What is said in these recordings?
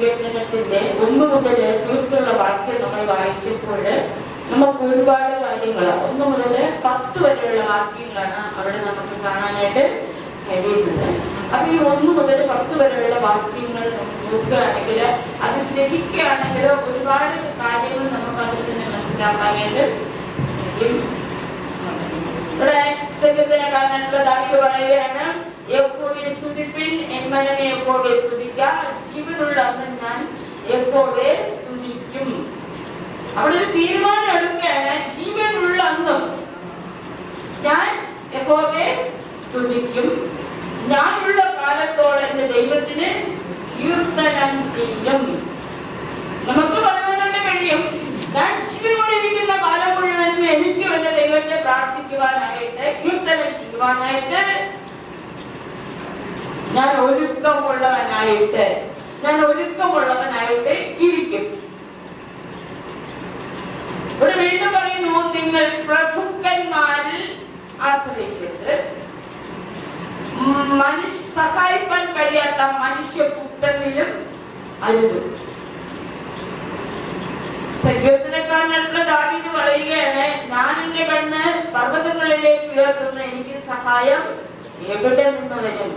സങ്കീർത്തനത്തിന്റെ ഒന്ന് മുതൽ തീർത്തുള്ള വാക്യം നമ്മൾ വായിച്ചപ്പോൾ നമുക്ക് ഒരുപാട് കാര്യങ്ങൾ ഒന്ന് മുതൽ പത്ത് വരെയുള്ള വാക്യങ്ങളാണ് അവിടെ നമുക്ക് കാണാനായിട്ട് കഴിയുന്നത്. അപ്പൊ ഈ ഒന്ന് മുതൽ പത്ത് വരെയുള്ള വാക്യങ്ങൾ നമ്മൾ നോക്കുകയാണെങ്കിൽ അത് ഗ്രഹിക്കുകയാണെങ്കിൽ ഒരുപാട് കാര്യങ്ങൾ നമുക്ക് അതിൽ തന്നെ മനസ്സിലാക്കാനായിട്ട് ഇവിടെ സംഗീതനെ കാണാനുള്ള ദാവിക പറയുകയാണ് യഹോവയെ സ്തുതിപ്പിൻ? എൻ മനമേ സ്തുതിക്ക? ജീവനുള്ള അന്ന് ഞാൻ യഹോവയെ സ്തുതിക്കും. അവിടെ ഒരു തീരുമാനം എടുക്കുകയാണ്. ജീവനുള്ള അന്നും ഞാൻ യഹോവയെ സ്തുതിക്കും. ഞാനുള്ള കാലത്തോളം എന്റെ ദൈവത്തിന് കീർത്തനം ചെയ്യും. നമുക്ക് പറയാനായിട്ട് കഴിയും ഞാൻ ജീവനോടിരിക്കുന്ന കാലം മുഴുവനും എനിക്കും എന്റെ ദൈവത്തെ പ്രാർത്ഥിക്കുവാനായിട്ട് കീർത്തനം ചെയ്യുവാനായിട്ട് ഞാൻ ഒരുക്കമുള്ളവനായിട്ട് ഞാൻ ഒരുക്കമുള്ളവനായിട്ട് ഇരിക്കും. ഒരു വീണ്ടും പറയുന്നു നിങ്ങൾ പ്രഭുക്കന്മാരിൽ ആശ്രയിക്കരുത്. മനുഷ്യ സഹായിപ്പാൻ കഴിയാത്ത മനുഷ്യ പുത്രനിലും അരുത്. സങ്കീർത്തനക്കാരനായിട്ടുള്ള ദാവീദ് പറയുകയാണ് ഞാൻ എന്റെ കണ്ണ് പർവതങ്ങളിലേക്ക് ഉയർത്തുന്ന എനിക്ക് സഹായം എവിടെ നിന്ന് വരും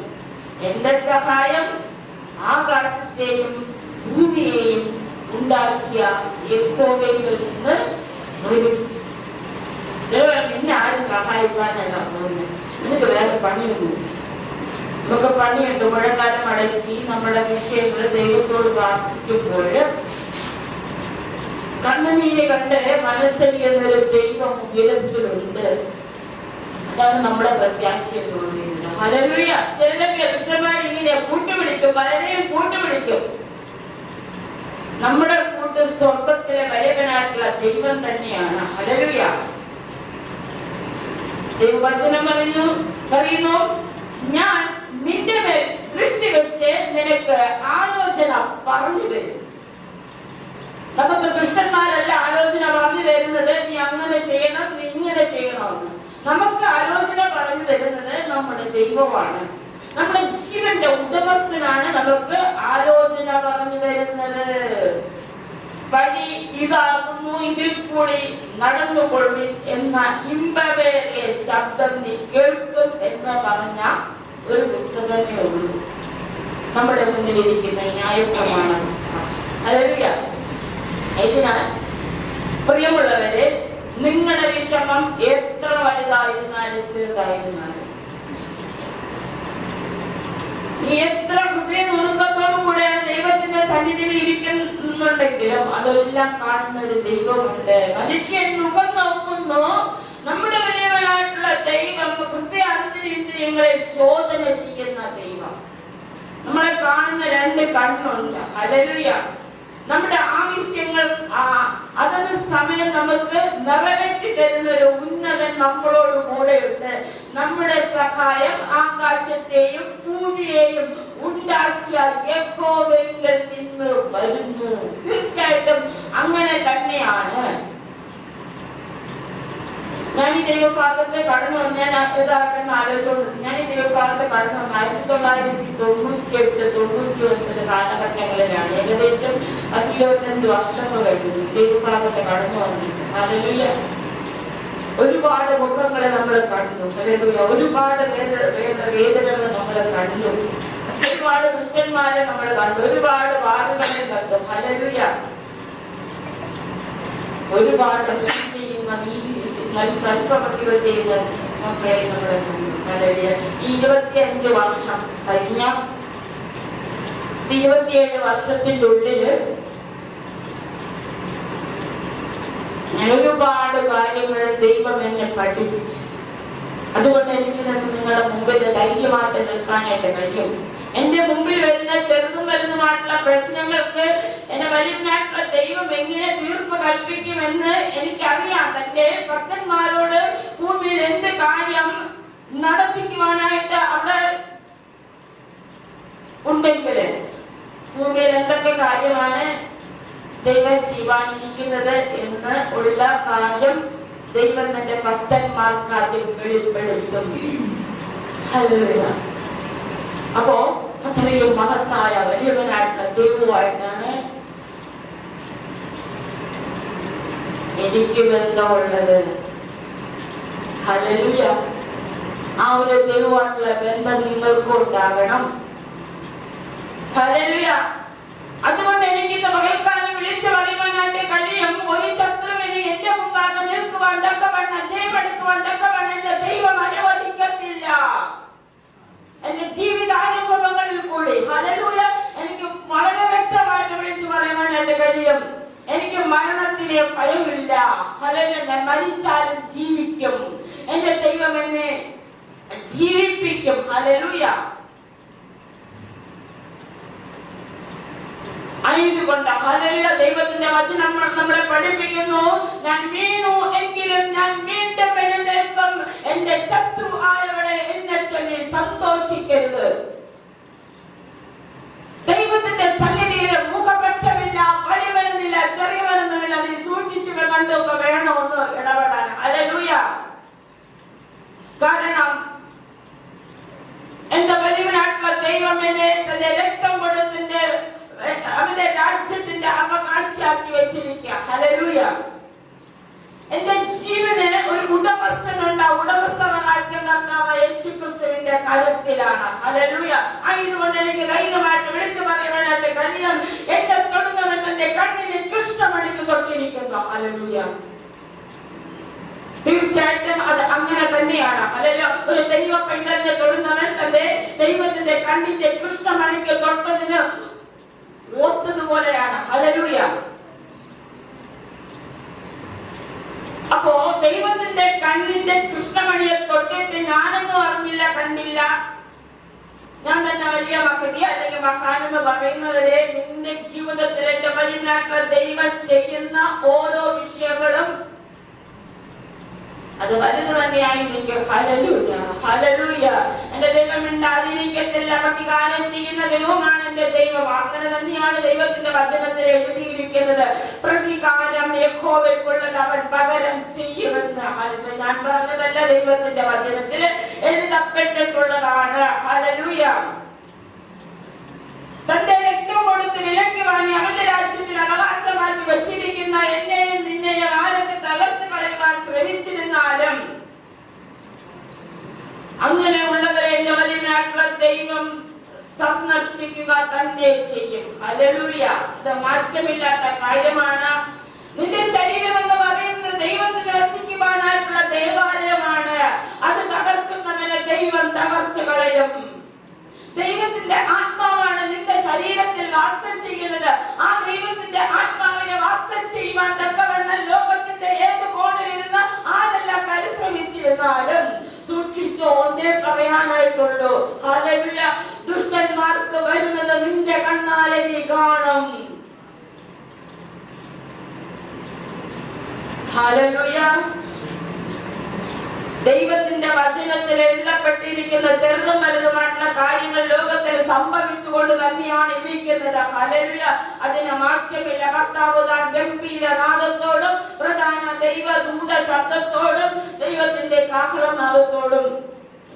എന്റെ സഹായം ആകാശത്തെയും ഭൂമിയെയും ഉണ്ടാക്കിയ യഹോവയിൽ നിന്ന് വരും നിന്നെ ആരും സഹായിക്കാനല്ല തോന്നുന്നത് നിനക്ക് വേറെ പണിയൊന്നും നമുക്ക് പണിയുണ്ട്. മുഴക്കാലം അടക്കി നമ്മുടെ വിഷയങ്ങൾ ദൈവത്തോട് പ്രാർത്ഥിക്കുമ്പോൾ കണ്ണുനീര് കണ്ട് മനസ്സലിയുന്നൊരു ദൈവം ഉയരത്തിലുണ്ട്. അതാണ് നമ്മുടെ പ്രത്യാശ എന്ന് ഹലലുയ ചിലരൊക്കെ ഇഷ്ടമാർ ഇങ്ങനെ കൂട്ടുപിടിക്കും പലരെയും കൂട്ടുപിടിക്കും. നമ്മുടെ കൂട്ട് സ്വർഗത്തിലെ വലിയവനായിട്ടുള്ള ദൈവം തന്നെയാണ്. ഹലരുയ ദൈവവചനം പറയുന്നു പറയുന്നു ഞാൻ നിന്റെ മേൽ ദൃഷ്ടി വെച്ച് നിനക്ക് ആലോചന പറഞ്ഞു തരും. നമുക്ക് ദുഷ്ടന്മാരല്ല ആലോചന പറഞ്ഞു തരുന്നത്. നീ അങ്ങനെ ചെയ്യണം നീ ഇങ്ങനെ ചെയ്യണമെന്ന് നമുക്ക് ആലോചന പറഞ്ഞു തരുന്നത് നമ്മുടെ ദൈവമാണ്. നമ്മുടെ ജീവന്റെ ഉടമസ്ഥനാണ് നമുക്ക് ആലോചന പറഞ്ഞു തരുന്നത്. വഴി ഇതാകുന്നു എങ്കിൽ കൂടി നടന്നുകൊള്ളിൻ എന്ന ഇമ്പവേറിയ ശബ്ദം നീ കേൾക്കും എന്ന് പറഞ്ഞ ഒരു പുസ്തകമേ ഉള്ളൂ. നമ്മുടെ മുന്നിലിരിക്കുന്ന ന്യായപ്രമാണ. പുസ്തകം നീ എത്ര ഹൃദയ നുറുക്കത്തോടു കൂടെയാണ് ദൈവത്തിന്റെ സന്നിധിയിൽ ഇരിക്കുന്നുണ്ടെങ്കിലും അതെല്ലാം കാണുന്ന ഒരു ദൈവമുണ്ട്. മനുഷ്യൻ മുഖം നോക്കുന്നു. നമ്മുടെ വലിയവരായിട്ടുള്ള ദൈവം ഹൃദയ അന്തരിന്ദ്രിയങ്ങളെ ശോധന ചെയ്യുന്ന ദൈവം. നമ്മളെ കാണുന്ന രണ്ട് കണ്ണുണ്ട്. ഹലലുയ നമ്മുടെ ആവശ്യങ്ങൾ ആ, അതത് സമയം നമുക്ക് നിറവേറ്റി തരുന്ന ഒരു ഉന്നതൻ നമ്മളോട് കൂടെയുണ്ട് നമ്മുടെ സഹായം ആകാശത്തെയും ഭൂമിയെയും ഉണ്ടാക്കിയ യഹോവെങ്കിൽ നിന്ന് വരുന്നു. തീർച്ചയായിട്ടും അങ്ങനെ തന്നെയാണ്. ഞാൻ ഈ ദൈവഭാഗത്തെ കടന്നു ഞാൻ ഇതാക്കുന്ന ആലോചിച്ചോണ്ട് ഞാൻ ഈ ദൈവഭാഗത്തെ കടന്നു വന്ന് ആയിരത്തി തൊള്ളായിരത്തി തൊണ്ണൂറ്റി എട്ട് തൊണ്ണൂറ്റി ഒൻപത് കാലഘട്ടങ്ങളിലാണ് ഏകദേശം പത്ത് ഇരുപത്തഞ്ച് വർഷങ്ങൾ കഴിഞ്ഞു ദൈവഭാഗത്തെ കടന്നു വന്നിട്ട്. ഹല്ലേലൂയ. ഒരുപാട് മുഖങ്ങളെ നമ്മൾ കണ്ടു. ഒരുപാട് വേദനകളെ നമ്മൾ കണ്ടു. ഒരുപാട് ദുഷ്ടന്മാരെ നമ്മൾ കണ്ടു. ഒരുപാട് വാദങ്ങളെ കണ്ടു. ഹല്ലേലൂയ. ഒരുപാട് ചെയ്യുന്ന ചെയ്യുന്ന മക്കളെ നമ്മളെ വളരെ ഈ ഇരുപത്തിയഞ്ച് വർഷം കഴിഞ്ഞ ഇരുപത്തിയേഴ് വർഷത്തിന്റെ ഉള്ളിൽ ഒരുപാട് കാര്യങ്ങൾ ദൈവം എന്നെ പഠിപ്പിച്ചു. അതുകൊണ്ട് എനിക്ക് നിങ്ങളുടെ മുമ്പിൽ ധൈര്യമായിട്ട് നിൽക്കാനായിട്ട് കഴിയും. എന്റെ മുമ്പിൽ വരുന്ന ചെറുതും വലുതുമായിട്ടുള്ള പ്രശ്നങ്ങൾക്ക് എന്നെ വലിയനായിട്ടുള്ള ദൈവം എങ്ങനെ തീർപ്പ് കൽപ്പിക്കുമെന്ന് എനിക്കറിയാം. തന്റെ ഭക്തന്മാരോട് ഭൂമിയിൽ എന്ത് കാര്യം നടത്തിക്കുവാനായിട്ട് അവിടെ ഉണ്ടെങ്കിൽ ഭൂമിയിൽ എന്തൊക്കെ കാര്യമാണ് ദൈവം ജീവാനിരിക്കുന്നത് എന്ന് ഉള്ള കാര്യം ദൈവം തന്റെ ഭക്തന്മാർക്ക് ആദ്യം വെളിപ്പെടുത്തും. അപ്പോ അത്രയും മഹത്തായ വലിയവനായിട്ടുള്ള ദൈവമായിട്ടാണ് എനിക്ക് ബന്ധമുള്ളത് ഹലലുയ ആ ഒരു ദൈവമായിട്ടുള്ള ബന്ധം നിങ്ങൾക്കും ഉണ്ടാകണം. ഹലലുയ അതുകൊണ്ട് എനിക്ക് മകൾക്കാർ നിൽക്കുവാൻ തക്കവണ്ണം ജയമെടുക്കുവാൻ തക്കവണ്ണം എന്റെ ദൈവം അനുവദിക്കത്തില്ല. കൂടി ഹല്ലേലൂയ എനിക്ക് വളരെ വ്യക്തമായിട്ട് വിളിച്ചു പറയുവാനായിട്ട് കഴിയും. എനിക്ക് മരണത്തിന് ഭയമില്ല. ഹല്ലേലൂയ ഞാൻ ജീവിക്കും. എന്റെ ദൈവം എന്നെ ജീവിപ്പിക്കും. ഹല്ലേലൂയ. ആയതുകൊണ്ട് ഹല്ലേലൂയ ദൈവത്തിന്റെ വചനം നമ്മളെ പഠിപ്പിക്കുന്നു. ഞാൻ വീണു എങ്കിലും ഞാൻ വീണ്ടും എഴുന്നേൽക്കും. എന്റെ ശത്രു ആയവളെ എന്നെ ചൊല്ലി സന്തോഷിക്കരുത്. ദൈവത്തിന്റെ സന്നിധിയിൽ മുഖപക്ഷമില്ല വലിവരുന്നില്ല ചെറിയ വരുന്നില്ല നീ സൂക്ഷിച്ചു കണ്ടൊക്കെ വേണമെന്ന് ഇടപെടാൻ. ഹല്ലേലൂയ. കാരണം എന്റെ വലിയവനായിട്ടുള്ള ദൈവം എന്നെ തന്റെ രക്തം കൊടുത്തിന്റെ അവന്റെ രാജ്യത്തിന്റെ അവകാശാക്കി വെച്ചിരിക്കുക ഹലലൂയ എന്റെ ജീവന് ഒരു ഉടമസ്ഥനുണ്ട് ആ ഉടമസ്ഥാവകാശം കർത്താവ് യേശു ക്രിസ്തുവിന്റെ കരുത്തിലാണ് ഹലലൂയ ആയതുകൊണ്ട് എനിക്ക് ധൈര്യമായിട്ട് വിളിച്ചു പറയാനായിട്ട് കഴിയും എന്റെ തൊടുന്നവൻ തന്റെ കണ്ണിന് കൃഷ്ണമണിക്ക് തൊട്ടിരിക്കുന്നു. ഹലലൂയ തീർച്ചയായിട്ടും അത് അങ്ങനെ തന്നെയാണ്. അല്ലല്ലോ ഒരു ദൈവ പൈതലിനെ തൊടുന്നവൻ തന്റെ ദൈവത്തിന്റെ കണ്ണിന്റെ കൃഷ്ണമണിക്ക് തൊട്ടതിന് ഓത്തതുപോലെയാണ് ഹലലൂയ അപ്പോ ദൈവത്തിന്റെ കണ്ണിന്റെ കൃഷ്ണമണിയെ തൊട്ടിട്ട് ഞാനൊന്നും അറിഞ്ഞില്ല കണ്ണില്ല ഞാൻ തന്നെ വലിയ മഹതി അല്ലെങ്കിൽ മക്കാനെന്ന് പറയുന്നവരെ നിന്റെ ജീവിതത്തിൽ എന്റെ വലിയ ദൈവം ചെയ്യുന്ന ഓരോ വിഷയങ്ങളും അത് വലുത് തന്നെയായിരിക്കും. ഹലലൂയ ഹലലൂയ എന്റെ ദൈവം ഉണ്ടാതിരിക്കത്തില്ല പ്രതികാരം ചെയ്യുന്ന ദൈവമാണ് എന്റെ ദൈവം അങ്ങനെ തന്നെയാണ് ദൈവത്തിന്റെ വചനത്തിൽ എഴുതിയിരിക്കുന്നത്. പ്രതികാരം യഹോവയ്ക്കുള്ളത് അവൻ പകരം ചെയ്യുമെന്ന്. ഹല്ലേലൂയ. ഞാൻ പറഞ്ഞതല്ല ദൈവത്തിന്റെ വചനത്തിൽ എഴുതപ്പെട്ടിട്ടുള്ളതാണ്. ഹലലുയ തന്റെ രക്തം കൊടുത്ത് വിലക്ക് വാങ്ങി അവന്റെ രാജ്യത്തിൽ അവകാശമാക്കി വെച്ചിരിക്കുന്ന എന്നെയും നിന്നെയും ആരൊക്കെ തകർത്ത് കളയുവാൻ ശ്രമിച്ചിരുന്നാലും അങ്ങനെയുള്ളവരെ എന്റെ വലിയ ദൈവം സന്ദർശിക്കുക തന്നെ ചെയ്യും. ഹലലൂയ ഇത് മാറ്റമില്ലാത്ത കാര്യമാണ്. നിന്റെ ശരീരം എന്ന് പറയുന്നത് ദൈവത്തിന് വസിക്കുവാനായിട്ടുള്ള ദേവാലയമാണ്. അത് തകർക്കുന്നവനെ ദൈവം തകർത്ത് കളയും ദൈവത്തിന്റെ ആത്മാവാണ് നിന്റെ ശരീരത്തിൽ വാസം നിന്റെ കണ്ണാലെ നീ കാണും. ദൈവത്തിന്റെ വചനത്തിൽ എഴുതപ്പെട്ടിരിക്കുന്ന ചെറുതും വലുതുമായിട്ടുള്ള കാര്യങ്ങൾ ലോകത്തിൽ സംഭവിച്ചുകൊണ്ട് തന്നെയാണ് ഇരിക്കുന്നത്. ഹലലുയ അതിന് മാറ്റമില്ല. കർത്താവ് താൻ ഗംഭീര നാദത്തോടും പ്രധാന ദൈവ ദൂത ശബ്ദത്തോടും ദൈവത്തിന്റെ കാഹളനാദത്തോടും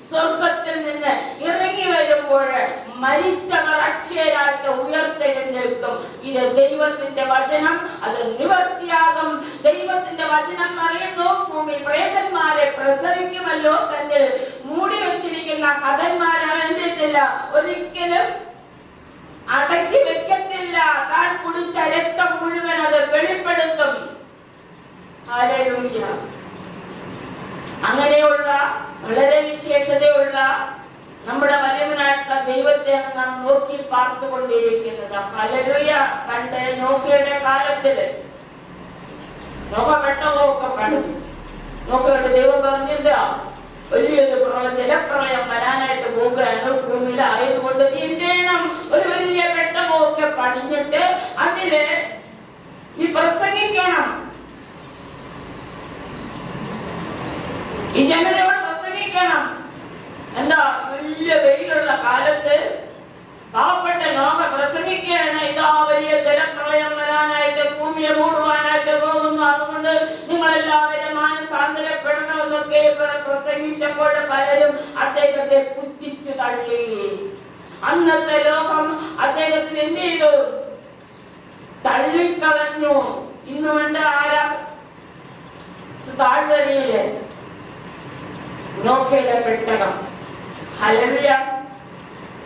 സ്വർഗത്തിൽ നിന്ന് ഇറങ്ങി വരുമ്പോൾ മരിച്ചവർ അക്ഷയരായിട്ട് ഉയർത്തെഴുന്നേൽക്കും. ഇത് ദൈവത്തിന്റെ വചനം അത് നിവർത്തിയാകും. ദൈവത്തിന്റെ വചനം പറയുന്നു ഭൂമി പ്രേതന്മാരെ പ്രസവിക്കുമല്ലോ തന്നിൽ. മൂടി വെച്ചിരിക്കുന്ന ഹതന്മാരെ ഒരിക്കലും അടക്കി വെക്കത്തില്ല. താൻ കുടിച്ച രക്തം മുഴുവൻ അത് വെളിപ്പെടുത്തും. അങ്ങനെയുള്ള വളരെ വിശേഷതയുള്ള നമ്മുടെ വലിയവനായിട്ടുള്ള ദൈവത്തെ നാം നോക്കി പാർത്തുകൊണ്ടിരിക്കുന്നത്. ഹല്ലേലൂയ. പണ്ട് നോക്കിയുടെ കാലത്തിൽ നോക്ക പണിതു. നോക്കിയുടെ ദൈവം പറഞ്ഞില്ല വലിയൊരു പ്രളയം ജലപ്രളയം വരാനായിട്ട് പോകുകയാണ് ഭൂമിയിൽ ആയതുകൊണ്ട് നീ എന്ത് ഒരു വലിയ വെട്ടമൊക്കെ പണിഞ്ഞിട്ട് അതിൽ നീ പ്രസംഗിക്കണം. ഈ ജനതയോട് പ്രസംഗിക്കണം. എന്താ വലിയ വെയിലുള്ള കാലത്ത് പാവപ്പെട്ട നോമ പ്രസംഗിക്കുകയാണ് ഇതാ വലിയ ജലപ്രളയം വരാനായിട്ട് ഭൂമിയെ മൂടുവാനായിട്ട് പോകുന്നു. അതുകൊണ്ട് നിങ്ങൾ എല്ലാവരും മാനസാന്തരപ്പെടണമെന്നൊക്കെ പ്ര- പ്രസംഗിച്ചപ്പോൾ പലരും അദ്ദേഹത്തെ പുച്ഛിച്ചു തള്ളി. അന്നത്തെ ലോകം അദ്ദേഹത്തിന് എന്ത് ചെയ്തു? തള്ളിക്കളഞ്ഞു. ഇന്നുകൊണ്ട് ആരാ? താഴ്വരയിൽ പെട്ടകം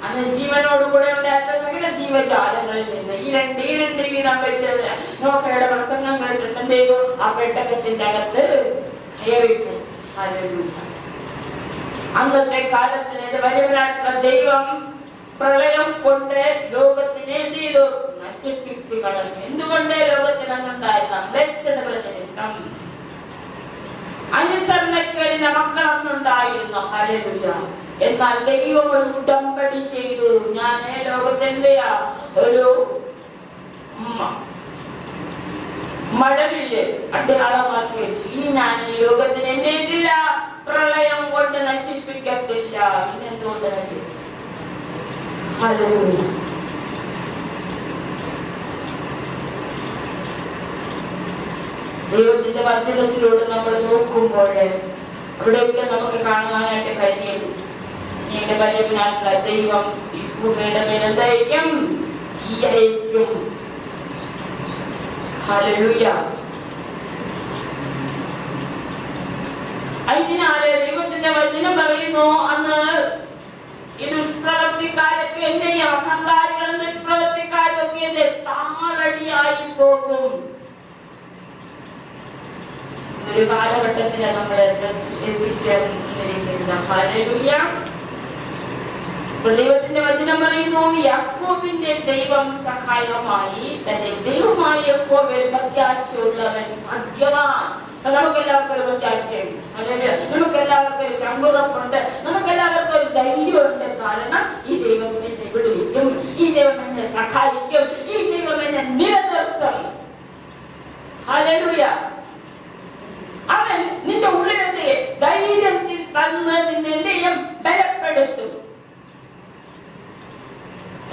അന്ന് ജീവനോട് കൂടെ ഉണ്ടായിരുന്ന സകല ജീവജാലങ്ങളിൽ നിന്ന് ഈ രണ്ട് ഈ രണ്ട് വീതം വെച്ച് നോക്കയുടെ പ്രസംഗം കേട്ടിട്ട് ആ പെട്ടകത്തിന്റെ അകത്ത് അന്നത്തെ കാലത്തിന് വലിയവനായിട്ടുള്ള ദൈവം പ്രളയം കൊണ്ട് ലോകത്തിനെ എന്ത് ചെയ്തു? നശിപ്പിച്ചു കളഞ്ഞു. എന്തുകൊണ്ട് ലോകത്തിന് അന്നുണ്ടായിരുന്ന മ്ലേച്ഛതകൾ നിമിത്തം അന്നുണ്ടായിരുന്നു. ഹരലുയ എന്നാൽ ദൈവം ഒരു ഉടമ്പടി ചെയ്തു. ഞാൻ ലോകത്തെന്തെയാ? ഒരു മഴവില്ല് അടയാളമാക്കി വെച്ചു. ഇനി ഞാൻ ലോകത്തിന് എന്റെ ഇതില്ല പ്രളയം കൊണ്ട് നശിപ്പിക്കത്തില്ല. ഇന്നെന്തുകൊണ്ട് നശിപ്പിക്കും. ദൈവത്തിന്റെ വചനത്തിലൂടെ നമ്മൾ നോക്കുമ്പോൾ അവിടെയൊക്കെ നമുക്ക് കാണുവാനായിട്ട് കഴിയും. ഈ ഭൂമിയുടെ മേൽ എന്തായിരിക്കും? ഈ അയക്കും ഹല്ലേലൂയ അതിനാല് ദൈവത്തിന്റെ വചനം പറയുന്നു അന്ന് ഈ ദുഷ്പ്രവർത്തിക്കാരൊക്കെ എന്റെ ഈ അഹങ്കാരികളും ദുഷ്പ്രവർത്തിക്കാരും ഒക്കെ എന്റെ താറടിയായി പോകും. ഒരു കാലഘട്ടത്തിൽ നമ്മൾ എത്തിച്ചേർന്നിരിക്കുന്ന അപ്പോൾ ദൈവത്തിന്റെ വചനം പറയുന്നു യാക്കോബിന്റെ ദൈവം സഹായമായി തന്റെ ദൈവമായ യാക്കോബിൽ പ്രത്യാശയുള്ളവൻ മദ്യവാൻ. നമുക്ക് എല്ലാവർക്കും ഒരു പ്രത്യാശയുണ്ട് നമുക്ക് എല്ലാവർക്കും ഒരു ചങ്കുറപ്പുണ്ട്. നമുക്ക് എല്ലാവർക്കും ഒരു ധൈര്യമുണ്ട് കാരണം ഈ ദൈവം എന്നെ വിടുവിക്കും. ഈ ദൈവം എന്നെ സഹായിക്കും. ഈ ദൈവം എന്നെ നിലനിർത്തും. ഹല്ലേലൂയ അവൻ നിന്റെ ഉള്ളിലത്തെ ധൈര്യത്തിൽ തന്ന് നിന്നെ എന്ത് ചെയ്യും ബലപ്പെടുത്തും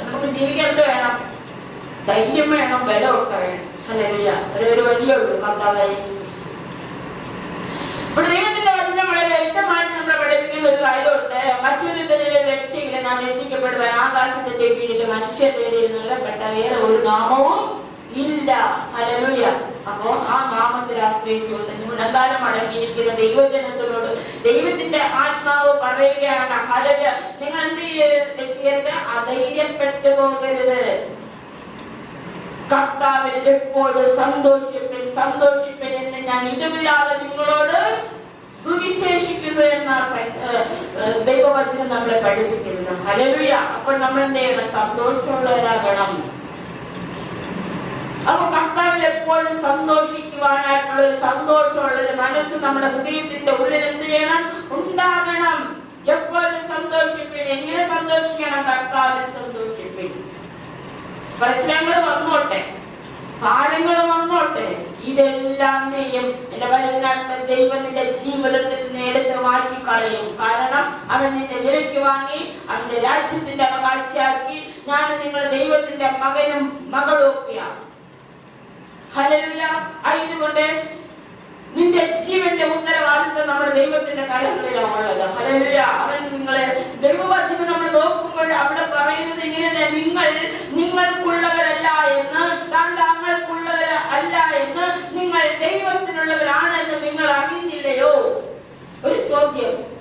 നമുക്ക് ജീവിക്കാൻ എന്ത് വേണം ധൈര്യം വേണം ബലമൊക്കെ വേണം അല്ലല്ല ഒരു വഴിയേ ഇപ്പോൾ ദൈവത്തിന്റെ വചനം വളരെ വ്യക്തമായിട്ട് നമ്മളെ പഠിപ്പിക്കുന്ന ഒരു കാര്യമുണ്ട്. മറ്റൊരു ഇതിലെ രക്ഷയില്ല. നാം രക്ഷിക്കപ്പെടുവാൻ ആകാശത്തിന്റെ കീഴിൽ മനുഷ്യരുടെ ഇടയിൽ നിലപ്പെട്ട വേറെ ഒരു നാമവും ഇല്ല. ഹലലുയ അപ്പോ ആ നാമത്തിൽ ആശ്രയിച്ചുകൊണ്ട് ഗുണകാലം അടങ്ങിയിരിക്കുന്ന ദൈവജനത്തിനോട് ദൈവത്തിന്റെ ആത്മാവ് പറയുകയാണ്. ഹലല് നിങ്ങൾ എന്ത് ചെയ്യ- ചെയ്യരുത് അധൈര്യപ്പെട്ടു പോകരുത്. കർത്താവിൽ എപ്പോഴും സന്തോഷിപ്പിൻ സന്തോഷിപ്പിൻ എന്ന് ഞാൻ ഇടവിടാതെ നിങ്ങളോട് സുവിശേഷിക്കുന്നു എന്ന ദൈവവചനം നമ്മളെ പഠിപ്പിക്കുന്നത് ഹലലുയ അപ്പോൾ നമ്മൾ എന്ത് ചെയ്യണം സന്തോഷമുള്ളവരാകണം. അപ്പൊ കർത്താവിൽ എപ്പോഴും സന്തോഷിക്കുവാനായിട്ടുള്ള ഒരു സന്തോഷമുള്ള ഒരു മനസ്സ് നമ്മുടെ ഹൃദയത്തിന്റെ ഉള്ളിൽ എന്ത് ചെയ്യണം? ഉണ്ടാകണം. എപ്പോഴും സന്തോഷിപ്പിൻ. എങ്ങനെ സന്തോഷിക്കണം? കർത്താവിൽ സന്തോഷിപ്പിൻ. പ്രശ്നങ്ങൾ വന്നോട്ടെ. ഭാരങ്ങൾ വന്നോട്ടെ. ഇതെല്ലാം ചെയ്യും. എന്റെ വരുന്ന ദൈവം നിന്റെ ജീവിതത്തിൽ നേടുത്ത് മാറ്റി കളയും കാരണം അവൻ നിന്നെ വിലയ്ക്ക് വാങ്ങി അവന്റെ രാജ്യത്തിന്റെ അവകാശിയാക്കി. ഞാൻ നിങ്ങൾ ദൈവത്തിന്റെ മകനും മകളും ഒക്കെയാണ് ഹല്ലേലൂയ. ആയതുകൊണ്ട് നിന്റെ ജീവന്റെ ഉത്തരവാദിത്വം നമ്മുടെ ദൈവത്തിന്റെ കരങ്ങളിലാണുള്ളത്. ഹല്ലേലൂയ. അവൻ നിങ്ങളെ ദൈവവചനം നമ്മൾ നോക്കുമ്പോൾ അവിടെ പറയുന്നത് ഇങ്ങനെ നിങ്ങൾ നിങ്ങൾക്കുള്ളവരല്ല നിങ്ങൾ അറിയുന്നില്ലയോ? ഒരു ചോദ്യം.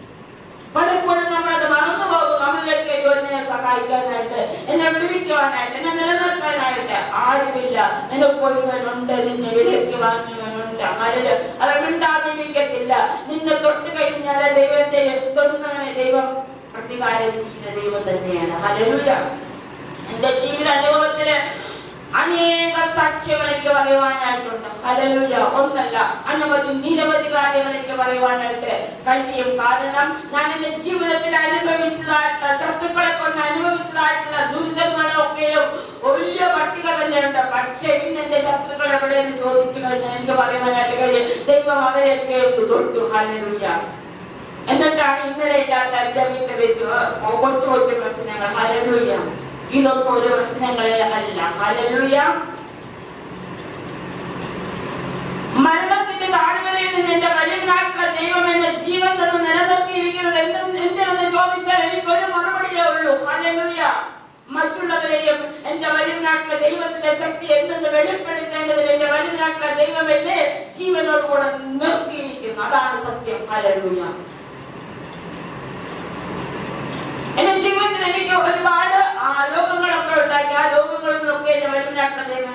പലപ്പോഴും നമ്മൾ അത് മറന്നു പോകും. നമ്മളിലേക്ക് എന്നെ സഹായിക്കാനായിട്ട് എന്നെ വിടുവിക്കുവാനായിട്ട് എന്നെ നിലനിർത്താനായിട്ട്. ആരുമില്ല. നിനക്കൊരുവനുണ്ട് നിന്നെ വിലയ്ക്ക് വാങ്ങിയവനുണ്ട്. ആരിൽ അത് മിണ്ടാതിരിക്കത്തില്ല. നിന്നെ തൊട്ട് കഴിഞ്ഞാൽ ദൈവത്തെ തൊടുന്നവനെ ദൈവം പ്രതികാരം ചെയ്യുന്ന ദൈവം തന്നെയാണ്. ഹലലുയ എന്റെ ജീവിത അനുഭവത്തിൽ അനേക സാക്ഷ്യങ്ങൾ എനിക്ക് പറയുവാനായിട്ടുണ്ട്. ഹലലുയ ഒന്നല്ല അനവധി നിരവധി കാര്യങ്ങൾ എനിക്ക് പറയുവാനായിട്ട് കഴിയും. കാരണം ഞാൻ എന്റെ ജീവിതത്തിൽ അനുഭവിച്ചതായിട്ടുള്ള ശത്രുക്കളെ കൊണ്ട് അനുഭവിച്ചതായിട്ടുള്ള ദുരിതങ്ങളൊക്കെയും വലിയ പട്ടിക തന്നെയുണ്ട്. പക്ഷേ ഇന്ന് എന്റെ ശത്രുക്കൾ എവിടെയെന്ന് ചോദിച്ചു കഴിഞ്ഞാൽ എനിക്ക് പറയുവാനായിട്ട് കഴിയും. ദൈവം അവരെയൊക്കെ തൊട്ടു. ഹലലുയ എന്നിട്ടാണ് ഇന്നലെ ഇല്ലാത്ത ചെറിയ ചെറിയ കൊച്ചു കൊച്ചു പ്രശ്നങ്ങൾ. ഹലലുയ ഇതൊന്നും ഒരു പ്രശ്നങ്ങളിൽ അല്ല. ഹലലുയ മരണത്തിന്റെ താഴ്വരയിൽ നിന്ന് എന്റെ വലിയനാട്ടിലെ ദൈവം എന്നെ ജീവൻ തന്നെ നിലനിർത്തിയിരിക്കുന്നത് എന്തെന്ന് ചോദിച്ചാൽ എനിക്കൊരു മറുപടിയേ ഉള്ളൂ. ഹലലുയ മറ്റുള്ളവരെയും എന്റെ വലുനാട്ടിലെ ദൈവത്തിന്റെ ശക്തി എന്തെന്ന് വെളിപ്പെടുത്തേണ്ടതിന് എന്റെ വലുനാട്ടിലെ ദൈവം എന്നെ ജീവനോടുകൂടെ നിർത്തിയിരിക്കുന്നു. അതാണ് സത്യം. ഹല്ലേലൂയ. എന്റെ ജീവിതത്തിൽ എനിക്ക് ഒരുപാട് രോഗങ്ങളൊക്കെ ഉണ്ടാക്കി ആ ലോകങ്ങളിൽ നിന്നൊക്കെ എന്റെ വലിയ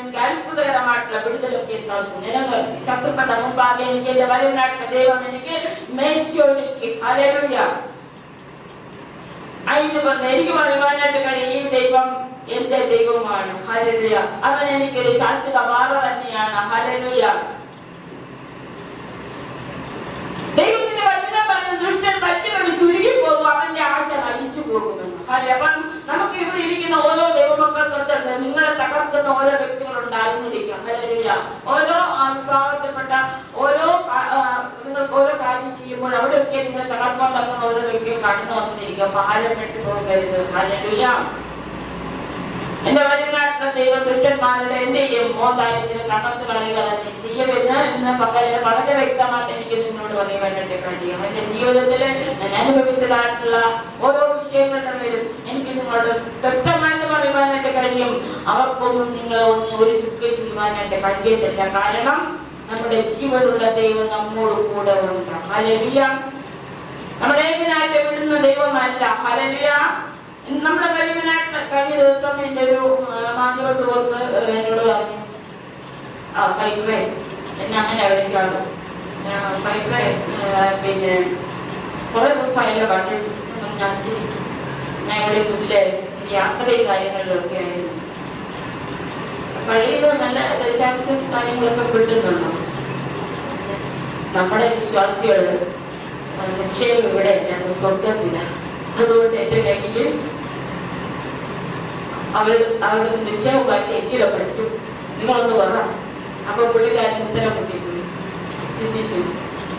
എനിക്ക് അത്ഭുതകരമായിട്ടുള്ള വിടുതലൊക്കെ നിലനിർത്തി. ശത്രുക്കളുടെ മുമ്പാകെ എനിക്ക് എന്റെ വലിയ ദൈവം എനിക്ക് മേശയൊരുക്കി ഹല്ലേലൂയ. അതിനുകൊണ്ട് എനിക്ക് പറയുവാനായിട്ട് കഴിയും ഈ ദൈവം എന്റെ ദൈവമാണ്. ഹരലുയ അവൻ എനിക്കൊരു ശാശ്വത വാറ തന്നെയാണ്. ഹരലുയ ദൈവത്തിന്റെ വചനം പറയുന്ന ദുഷ്ടൻ പറ്റുമെന്ന് ചുരുങ്ങി പോകും അവന്റെ ഹല്ലേലൂയ. അപ്പം നമുക്ക് ഇവിടെ ഇരിക്കുന്ന ഓരോ ദൈവമക്കൾ തൊട്ടുണ്ട് നിങ്ങളെ തകർക്കുന്ന ഓരോ വ്യക്തികൾ ഉണ്ടായിരുന്നിരിക്കും ഹല്ലേലൂയ. ഓരോ വിഭാഗത്തിൽപ്പെട്ട ഓരോ നിങ്ങൾക്ക് നിങ്ങൾ ഓരോ കാര്യം ചെയ്യുമ്പോൾ അവിടെയൊക്കെ നിങ്ങൾ തകർക്കാൻ തക്കുന്ന ഓരോ വ്യക്തികൾ കടന്നു വന്നിരിക്കും ഭാരപ്പെട്ടു പോകരുത് ഹല്ലേലൂയ. എന്റെ വരുന്നാട്ടിലെ ദൈവം ദുഷ്ടന്മാരുടെ എന്ത് ചെയ്യും മോന്തായത്തിന് കണ്ണത്ത് കളയുക തന്നെ ചെയ്യുമെന്ന് ഇന്ന് വളരെ വ്യക്തമായിട്ട് എനിക്ക് നിന്നോട് പറയുവാനായിട്ട് കഴിയും എന്റെ ജീവിതത്തിൽ ഞാൻ അനുഭവിച്ചതായിട്ടുള്ള ഓരോ വിഷയങ്ങളുടെ മേലും എനിക്ക് നിങ്ങളോട് വ്യക്തമായിട്ട് പറയുവാനായിട്ട് കഴിയും. അവർക്കൊന്നും നിങ്ങളെ ഒന്ന് ഒരു ചുക്ക് ചെയ്യുവാനായിട്ട് കഴിയത്തില്ല. കാരണം നമ്മുടെ ജീവനുള്ള ദൈവം നമ്മോട് കൂടെ ഉണ്ട്. ഹലരിയ നമ്മുടെ ഏതിനായിട്ട് വിടുന്ന ദൈവമല്ല. ഹലരിയ നമ്മുടെ വലിയവനായിട്ട് കഴിഞ്ഞ ദിവസം എന്റെ ഒരു മാധ്യമ സുഹൃത്ത് എന്നോട് പറഞ്ഞു. ആ എന്നെ അങ്ങനെ വിളിക്കാറ്. ഫൈറ്ററെ പിന്നെ കുറെ ദിവസമായല്ലോ കണ്ടിട്ട്. ഞാൻ ഇവിടെ വീട്ടിലായിരുന്നു. ശരി യാത്രയും കാര്യങ്ങളിലൊക്കെ ആയിരുന്നു. പള്ളിയിൽ നിന്ന് നല്ല ദശാംശം കാര്യങ്ങളൊക്കെ കിട്ടുന്നുണ്ടോ? നമ്മുടെ വിശ്വാസികൾ ആ, നിക്ഷേപം ഇവിടെ ഞങ്ങൾ സ്വർഗത്തില അതുകൊണ്ട് എന്റെ കയ്യിൽ അവരുടെ അവരുടെ നിക്ഷേപം പറ്റി എങ്കിലോ പറ്റും. നിങ്ങളൊന്ന് പറ. അപ്പൊ പുള്ളിക്കാരൻ ഉത്തരം പൊട്ടിപ്പോയി ചിന്തിച്ചു.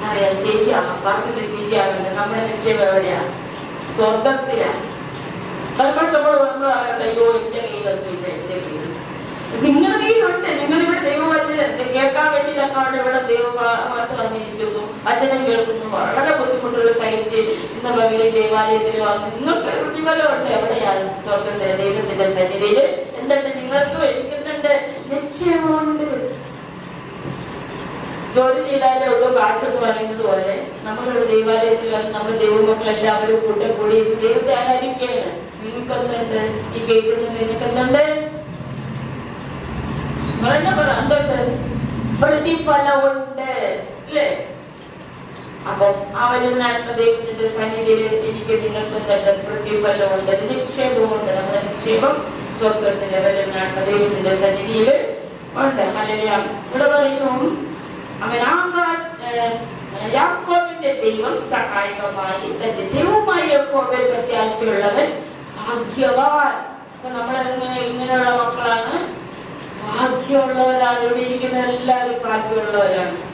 അറിയാം ശരിയാ. പറഞ്ഞിട്ട് ശരിയാവില്ല നമ്മുടെ നിക്ഷേപം എവിടെയാ? സ്വർഗത്തിലാ പലപ്പോഴും നമ്മൾ നമ്മൾ പറയട്ടെ അയ്യോ എന്റെ കയ്യിലൊന്നുമില്ല എന്റെ കയ്യിൽ നിങ്ങളുടെ കയ്യിലുണ്ട്. നിങ്ങളിവിടെ ദൈവവചന കേൾക്കാൻ വേണ്ടി തക്കാണ്ട് ഇവിടെ ദൈവവാർത്ത വന്നിരിക്കുന്നു. വചനം കേൾക്കുന്നു. വളരെ ബുദ്ധിമുട്ടുകൾ സഹിച്ച് ഇന്ന് പകലിൽ ദേവാലയത്തിൽ വന്നു. നിങ്ങൾക്ക് പ്രതിഫലമുണ്ട്. എവിടെയാ സ്വർഗത്തിന്റെ ദൈവത്തിന്റെ സന്നിധിയിൽ? എന്നിട്ട് നിങ്ങൾക്കും എനിക്കുന്നുണ്ട് നിക്ഷേപമുണ്ട് ജോലി ചെയ്താലേ ഉള്ളൂ കാശ് പറയുന്നത് പോലെ നമ്മളൊരു ദൈവാലയത്തിൽ വന്ന് നമ്മുടെ ദൈവമക്കൾ എല്ലാവരും കൂട്ടം കൂടി ദൈവത്തെ ആരാധിക്കുകയാണ്. നിങ്ങൾക്കെന്തുണ്ട്? ഈ കേൾക്കുന്ന നിങ്ങൾക്കെന്തുണ്ട്? നിങ്ങളെന്നെ പറ എന്തുണ്ട്? പ്രതിഫലമുണ്ട് അല്ലേ? അപ്പം ആ വലുനാട്ടിലെ ദൈവത്തിന്റെ സന്നിധിയിൽ എനിക്ക് നിങ്ങൾക്ക് എന്തുണ്ട് പ്രതിഫലമുണ്ട് നിക്ഷേപമുണ്ട് നമ്മുടെ നിക്ഷേപം സ്വർഗത്തിലെ വലുനാട്ടിലെ ദൈവത്തിന്റെ സന്നിധിയിൽ ഉണ്ട്. അല്ലെങ്കിൽ ഇവിടെ പറയുന്നു അവൻ ആകാശ യാക്കോബിന്റെ ദൈവം സഹായകമായി തന്റെ ദൈവമായ യാക്കോബിൽ പ്രത്യാശയുള്ളവൻ ഭാഗ്യവാൻ. നമ്മളെങ്ങനെ ഇങ്ങനെയുള്ള മക്കളാണ്? ഭാഗ്യമുള്ളവരാണ്. ഇവിടെ ഇരിക്കുന്ന എല്ലാവരും ഭാഗ്യമുള്ളവരാണ്.